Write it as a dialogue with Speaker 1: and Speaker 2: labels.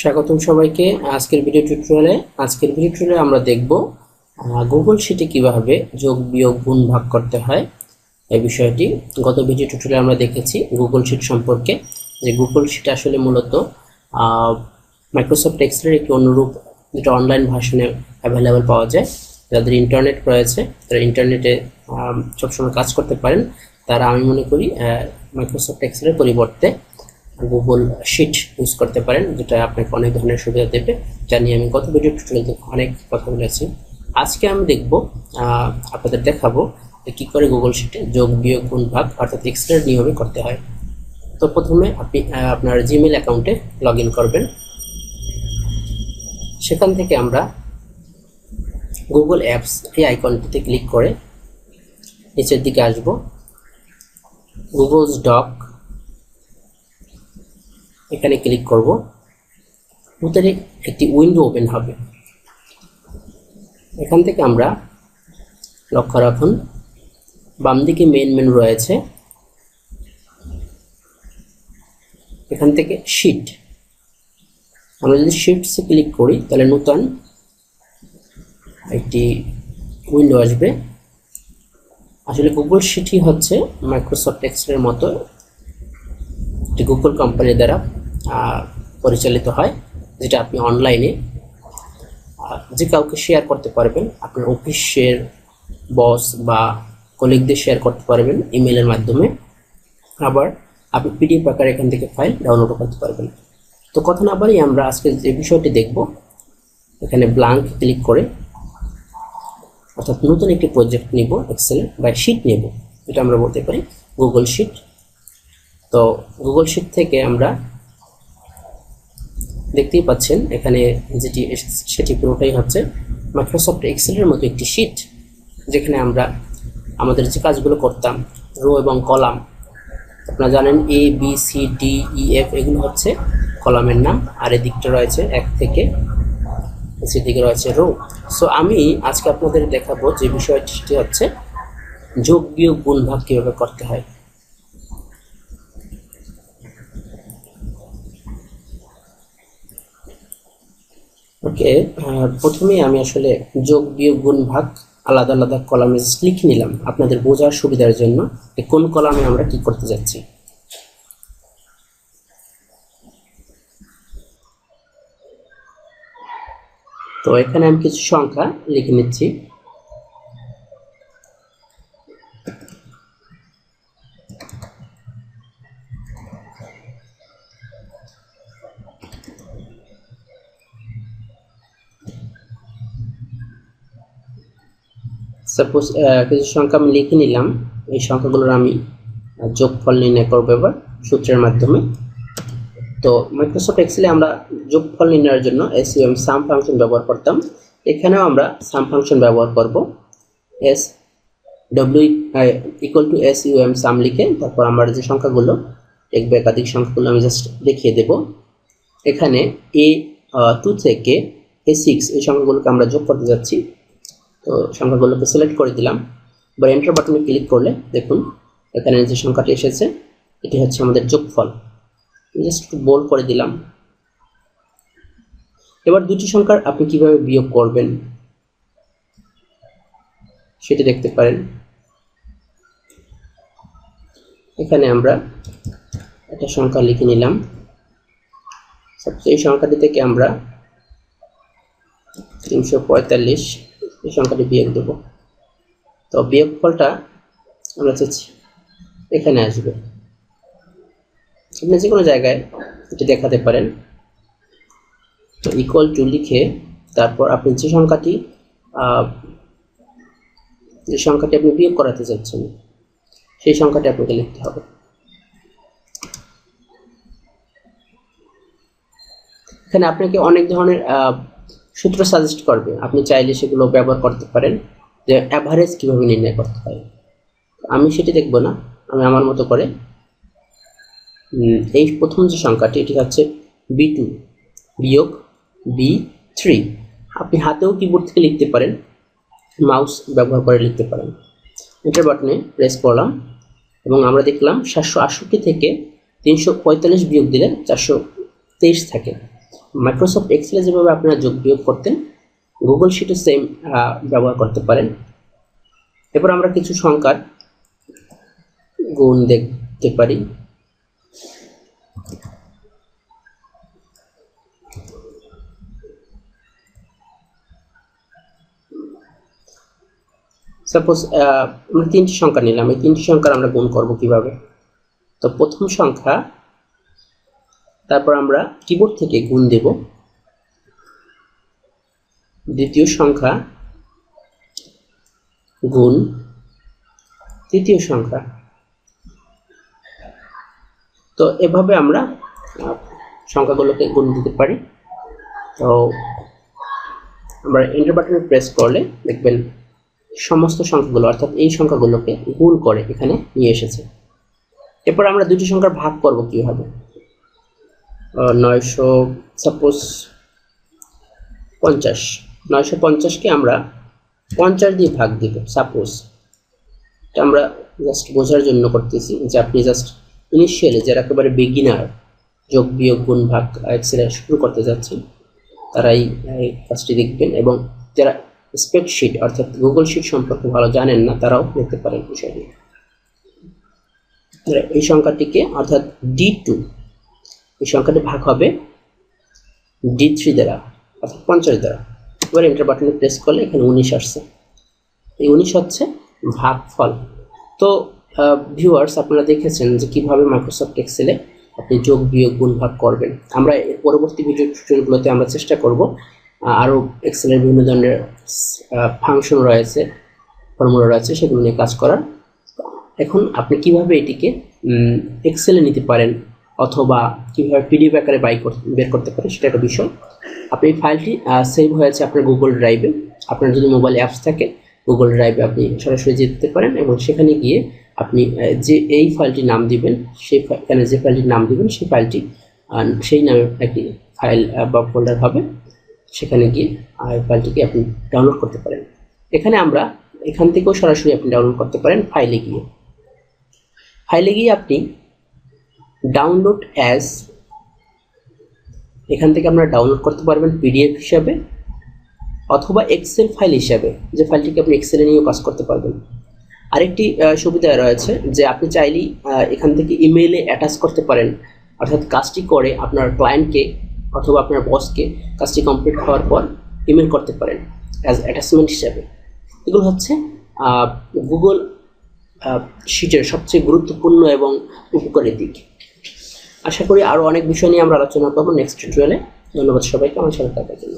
Speaker 1: স্বাগতম সবাইকে আজকের ভিডিও টিউটোরিয়ালে আজকের ভিডিও টিউটোরিয়ালে আমরা দেখব গুগল শিটে কীভাবে যোগ, বিয়োগ, গুণ ভাগ করতে হয়। এই বিষয়টি গত ভিডিও টিউটোরিয়ালে আমরা দেখেছি গুগল শিট সম্পর্কে, যে গুগল শিট আসলে মূলত মাইক্রোসফট এক্সেলের একটি অনুরূপ যেটা অনলাইন ভার্সনে অ্যাভেলেবেল পাওয়া যায়। যাদের ইন্টারনেট রয়েছে, তারা ইন্টারনেটে সবসময় কাজ করতে পারেন। তারা আমি মনে করি মাইক্রোসফট এক্সেলের পরিবর্তে গুগল শিট ইউজ করতে পারেন, যেটা আপনাকে অনেক ধরনের সুবিধা দেবে। যা নিয়ে আমি গত ভিডিও টিউটোরিয়ালতে অনেক কথা বলেছি। আজকে আমি দেখব আপনাদের দেখাবো কী করে গুগল শিটে যোগ, বিয়োগ, গুণ, ভাগ অর্থাৎ এক্সেলের নিয়মে করতে হয়। তো প্রথমে আপনি আপনার জিমেল অ্যাকাউন্টে লগ করবেন। সেখান থেকে আমরা গুগল অ্যাপস এই আইকনটিতে ক্লিক করে নিচের দিকে আসব। গুগলস ডক এখানে ক্লিক করব। ভিতরে একটি উইন্ডো ওপেন হবে। এখান থেকে আমরা লক্ষ্য রাখুন বাম দিকে মেন মেনু রয়েছে। এখান থেকে শিট আমরা যদি শিটসে ক্লিক করি, তাহলে নতুন একটি উইন্ডো আসবে। আসলে গুগল শিটই হচ্ছে মাইক্রোসফট এক্সেলের মতো একটি গুগল কোম্পানির দ্বারা পরিচালিত হয়, যেটা আপনি অনলাইনে যে কাউকে শেয়ার করতে পারবেন, আপনার অফিসের বস বা কলিগদের শেয়ার করতে পারবেন ইমেলের মাধ্যমে। আবার আপনি পিডিএফ আকারে এখান থেকে ফাইল ডাউনলোড করতে পারবেন। তো কথা না বাড়ি আমরা আজকে যে বিষয়টি দেখব, এখানে ব্লাঙ্ক ক্লিক করে অর্থাৎ নতুন একটি প্রজেক্ট নিব এক্সেল বা শিট নেব এটা আমরা বলতে পারি গুগল শিট তো গুগল শিট থেকে আমরা দেখতেই পাচ্ছেন, এখানে যেটি সেটি পুরোটাই হচ্ছে মাইক্রোসফট এক্সেলের মতো একটি শিট যেখানে আমরা আমাদের যে কাজগুলো করতাম রো এবং কলাম আপনারা জানেন A B C D E F এগুলো হচ্ছে কলামের নাম, আর এদিকটা রয়েছে এক থেকে সেদিকে রয়েছে রো সো আমি আজকে আপনাদের দেখাবো যে বিষয়টি হচ্ছে যোগ বিয়োগ গুণ ভাগ কীভাবে করতে হয়। ওকে প্রথমে আমি আসলে যোগ, বিয়োগ, গুণ, ভাগ, আলাদা আলাদা কলামে লিখে নিলাম। আপনাদের বোঝার সুবিধার জন্য কোন কলামে আমরা কি করতে যাচ্ছি। তো এখানে আমি কিছু সংখ্যা লিখে নিচ্ছি। সাপোজ কিছু সংখ্যা আমি লিখে নিলাম। এই সংখ্যাগুলোর আমি যোগফল নির্ণয় করব এবার সূত্রের মাধ্যমে। তো মাইক্রোসফট এক্সেলে আমরা যোগফল নির্ণয়ের জন্য এসইউএম সাম ফাংশন ব্যবহার করতাম। এখানেও আমরা সাম ফাংশন ব্যবহার করব। S W equal to S UM sum লিখে তারপর আমার যে সংখ্যাগুলো এক বা একাধিক সংখ্যাগুলো আমি জাস্ট দেখিয়ে দেব। এখানে এ টু থেকে এ সিক্স এই সংখ্যাগুলোকে আমরা যোগ করতে যাচ্ছি। তো সংখ্যাগুলোকে সিলেক্ট করে দিলাম। এবার এন্টার বাটনে ক্লিক করলে দেখুন, এখানে যে সংখ্যাটি এসেছে, এটি হচ্ছে আমাদের যোগফল। জাস্ট একটু বোল করে দিলাম। এবার দুটি সংখ্যার আপনি কীভাবে বিয়োগ করবেন? সেটি দেখতে পারেন। এখানে আমরা একটা সংখ্যা লিখে নিলাম। এই সংখ্যাটি থেকে আমরা তিনশো পঁয়তাল্লিশ এই সংখ্যাটি বিয়োগ দেব। তো বিয়োগ ফলটা আমরা চাচ্ছি এখানে আসবে। আপনি যে কোনো জায়গায় এটি দেখাতে পারেন। তো ইকুয়াল টু লিখে তারপর আপনি যে সংখ্যাটি যে সংখ্যাটি আপনি বিয়োগ করাতে চাচ্ছেন, সেই সংখ্যাটি আপনাকে লিখতে হবে। এখানে আপনাকে অনেক ধরনের সূত্র সাজেস্ট করবে। আপনি চাইলে সেগুলো ব্যবহার করতে পারেন, যে অ্যাভারেজ কীভাবে নির্ণয় করতে হয়। আমি সেটি দেখব না, আমি আমার মতো করে। এই প্রথম যে সংখ্যাটি, এটি হচ্ছে বি টু বিয়োগ বি থ্রি আপনি হাতেও কিবোর্ড থেকে লিখতে পারেন মাউস ব্যবহার করে লিখতে পারেন। এন্টার বাটনে প্রেস করলাম, এবং আমরা দেখলাম সাতশো আটষট্টি থেকে তিনশো পঁয়তাল্লিশ বিয়োগ দিলে চারশো তেইশ থাকে। মাইক্রোসফট এক্সেলে যেভাবে আপনারা যোগ বিয়োগ করতেন গুগল শিটে সেম ব্যবহার করতে পারেন। এরপর আমরা কিছু সংখ্যার গুণ দেখতে পারি। সাপোজ আমরা তিনটি সংখ্যা নিলাম। এই তিনটি সংখ্যার আমরা গুণ করব কীভাবে? তো প্রথম সংখ্যা তারপর আমরা কিবোর্ড থেকে গুণ দেব। দ্বিতীয় সংখ্যা গুণ তৃতীয় সংখ্যা। তো এভাবে আমরা সংখ্যাগুলোকে গুণ দিতে পারি। তো আমরা এন্টার বাটনে প্রেস করলে দেখবেন সমস্ত সংখ্যাগুলো, অর্থাৎ এই সংখ্যাগুলোকে গুণ করে এখানে নিয়ে এসেছে। এরপর আমরা দুটি সংখ্যার ভাগ করব কীভাবে? নয়শো সাপোজ পঞ্চাশ। নয়শো পঞ্চাশকে আমরা পঞ্চাশ দিয়ে ভাগ দিব সাপোজ এটা আমরা জাস্ট বোঝার জন্য করতেছি যে আপনি জাস্ট ইনিশিয়ালি যারা একেবারে বিগিনার যোগ, বিয়োগ, গুণ, ভাগ এক্সেলে শুরু করতে যাচ্ছেন, তারাই এই কাজটি দেখবেন এবং যারা স্প্রেডশিট অর্থাৎ গুগল শিট সম্পর্কে ভালো জানেন না, তারাও দেখতে পারেন বিষয়টি। এই সংখ্যাটিকে অর্থাৎ ডি টু এই সংখ্যাটি ভাগ হবে ডি থ্রি দ্বারা, অর্থাৎ পঞ্চাশ দ্বারা। এবার এন্টার বাটনে প্রেস করলে এখানে উনিশ আসছে। এই উনিশ হচ্ছে ভাগফল। তো ভিউয়ার্স আপনারা দেখেছেন যে কীভাবে মাইক্রোসফট এক্সেলে আপনি যোগ, বিয়োগ, গুণ, ভাগ করবেন। আমরা এর পরবর্তী ভিডিও টিউটোরিয়ালগুলোতে আমরা চেষ্টা করব আরও এক্সেলের বিভিন্ন ধরনের ফাংশন রয়েছে ফর্মুলা রয়েছে, সেগুলো নিয়ে কাজ করার। এখন আপনি কীভাবে এটিকে এক্সেলে নিতে পারেন অথবা কীভাবে পিডিএফ আকারে বাই বের করতে পারে সেটা একটা বিষয়। আপনি এই ফাইলটি সেভ হয়েছে আপনার গুগল ড্রাইভে আপনার যদি মোবাইল অ্যাপস থাকে গুগল ড্রাইভে আপনি সরাসরি যেতে পারেন এবং সেখানে গিয়ে আপনি যে এই ফাইলটির নাম দিবেন, সেই এখানে যে ফাইলটির নাম দিবেন, সেই ফাইলটি সেই নামে একটি ফাইল বা ফোল্ডার হবে। সেখানে গিয়ে এই ফাইলটিকে আপনি ডাউনলোড করতে পারেন। এখানে আমরা এখান থেকেও সরাসরি আপনি ডাউনলোড করতে পারেন ফাইলে গিয়ে। ফাইলে গিয়ে আপনি ডাউনলোড অ্যাজ এখান থেকে আপনারা ডাউনলোড করতে পারবেন পিডিএফ হিসাবে অথবা এক্সেল ফাইল হিসাবে, যে ফাইলটিকে আপনি এক্সেলে নিয়েও কাজ করতে পারবেন। আরেকটি সুবিধা রয়েছে যে আপনি চাইলেই এখান থেকে ইমেইলে অ্যাটাচ করতে পারেন। অর্থাৎ কাজটি করে আপনার ক্লায়েন্টকে অথবা আপনার বসকে কাজটি কমপ্লিট হওয়ার পর ইমেল করতে পারেন অ্যাজ অ্যাটাচমেন্ট হিসাবে। এগুলো হচ্ছে গুগল শিটের সবচেয়ে গুরুত্বপূর্ণ এবং উপকারী দিক। আশা করি আরও অনেক বিষয় নিয়ে আমরা আলোচনা করব নেক্সট টিউটোরিয়ালে ধন্যবাদ সবাইকে, আমার সাথে থাকার জন্য।